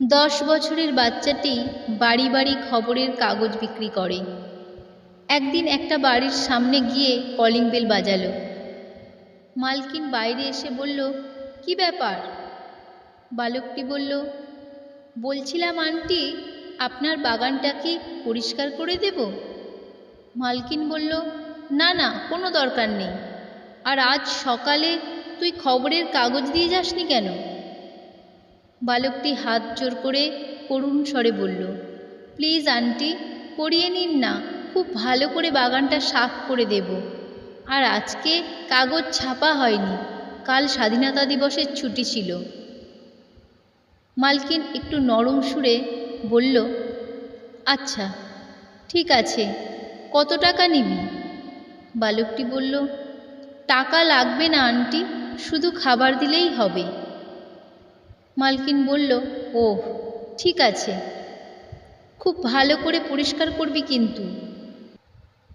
দশ বছরের বাচ্চাটি বাড়ি বাড়ি খবরের কাগজ বিক্রি করে। একদিন একটা বাড়ির সামনে গিয়ে কলিং বেল বাজালো। মালকিন বাইরে এসে বলল, কি ব্যাপার? বালকটি বলল, বলছিলাম, আন্টি, আপনার বাগানটা কি পরিষ্কার করে দেব? মালকিন বলল, না না, কোনো দরকার নেই। আর আজ সকালে তুই খবরের কাগজ দিয়ে যাসনি কেন? বালকটি হাত জোর করে করুণ স্বরে বলল, প্লিজ আন্টি করিয়ে নিন না, খুব ভালো করে বাগানটা সাফ করে দেব। আর আজকে কাগজ ছাপা হয়নি, কাল স্বাধীনতা দিবসের ছুটি ছিল। মালকিন একটু নরম সুরে বলল আচ্ছা ঠিক আছে, কত টাকা নিবি? বালকটি বলল, টাকা লাগবে না আন্টি, শুধু খাবার দিলেই হবে। মালকিন বলল ও ঠিক আছে। খুব ভালো করে পরিষ্কার করবি কিন্তু।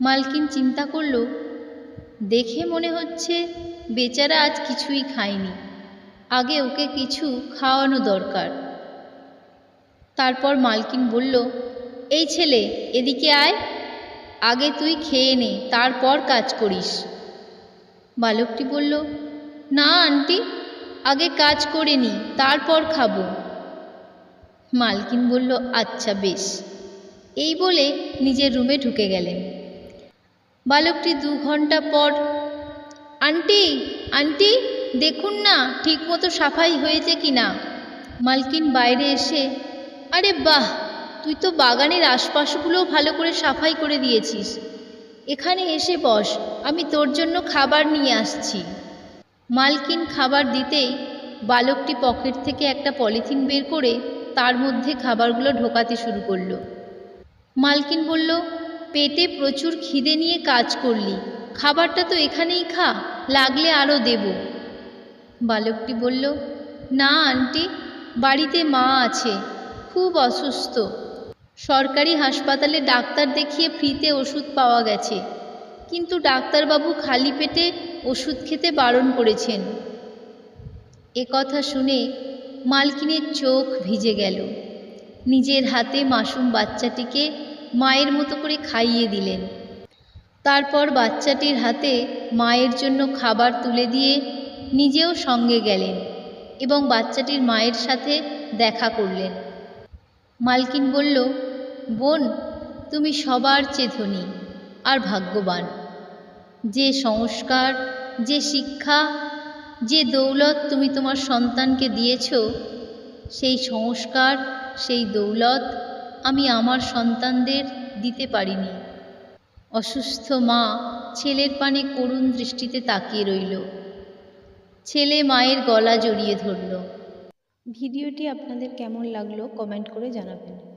মালকিন চিন্তা করল, দেখে মনে হচ্ছে বেচারা আজ কিছুই খায়নি। আগে ওকে কিছু খাওয়ানো দরকার। তারপর মালকিন বলল, এই ছেলে, এদিকে আয়। আগে তুই খেয়ে নে, তারপর কাজ করিস। বালকটি বলল, না, আন্টি। আগে কাজ করে নি, তারপর খাব। মালকিন বলল আচ্ছা বেশ। এই বলে নিজের রুমে ঢুকে গেলেন। বালকটি দু ঘণ্টা পর, আন্টি আন্টি, দেখুন না, ঠিকমতো সাফাই হয়েছে কি না? মালকিন বাইরে এসে, আরে বাহ, তুই তো বাগানের আশপাশগুলোও ভালো করে সাফাই করে দিয়েছিস। এখানে এসে বস, আমি তোর জন্য খাবার নিয়ে আসছি। মালকিন খাবার দিতেই বালকটি পকেট থেকে একটা পলিথিন বের করে তার মধ্যে খাবারগুলো ঢোকাতে শুরু করল। মালকিন বলল, পেটে প্রচুর খিদে নিয়ে কাজ করলি। খাবারটা তো এখানেই খা, লাগলে আরও দেব। বালকটি বলল, না আন্টি, বাড়িতে মা আছে, খুব অসুস্থ। সরকারি হাসপাতালে ডাক্তার দেখিয়ে ফ্রিতে ওষুধ পাওয়া গেছে। কিন্তু ডাক্তারবাবু খালি পেটে ওষুধ খেতে বারণ করেছেন। এ কথা শুনে মালকিনের চোখ ভিজে গেল। নিজের হাতে মাসুম বাচ্চাটিকে মায়ের মতো করে খাইয়ে দিলেন। তারপর বাচ্চাটির হাতে মায়ের জন্য খাবার তুলে দিয়ে নিজেও সঙ্গে গেলেন এবং বাচ্চাটির মায়ের সাথে দেখা করলেন। মালকিন বলল, বোন, তুমি সবার চেয়ে ধনী আর ভাগ্যবান। যে সংস্কার, যে শিক্ষা, যে দৌলত তুমি তোমার সন্তানকে দিয়েছ, সেই সংস্কার, সেই দৌলত আমি আমার সন্তানদের দিতে পারিনি। অসুস্থ মা ছেলের পানে করুণ দৃষ্টিতে তাকিয়ে রইল। ছেলে মায়ের গলা জড়িয়ে ধরল। ভিডিওটি আপনাদের কেমন লাগল কমেন্ট করে জানাবেন।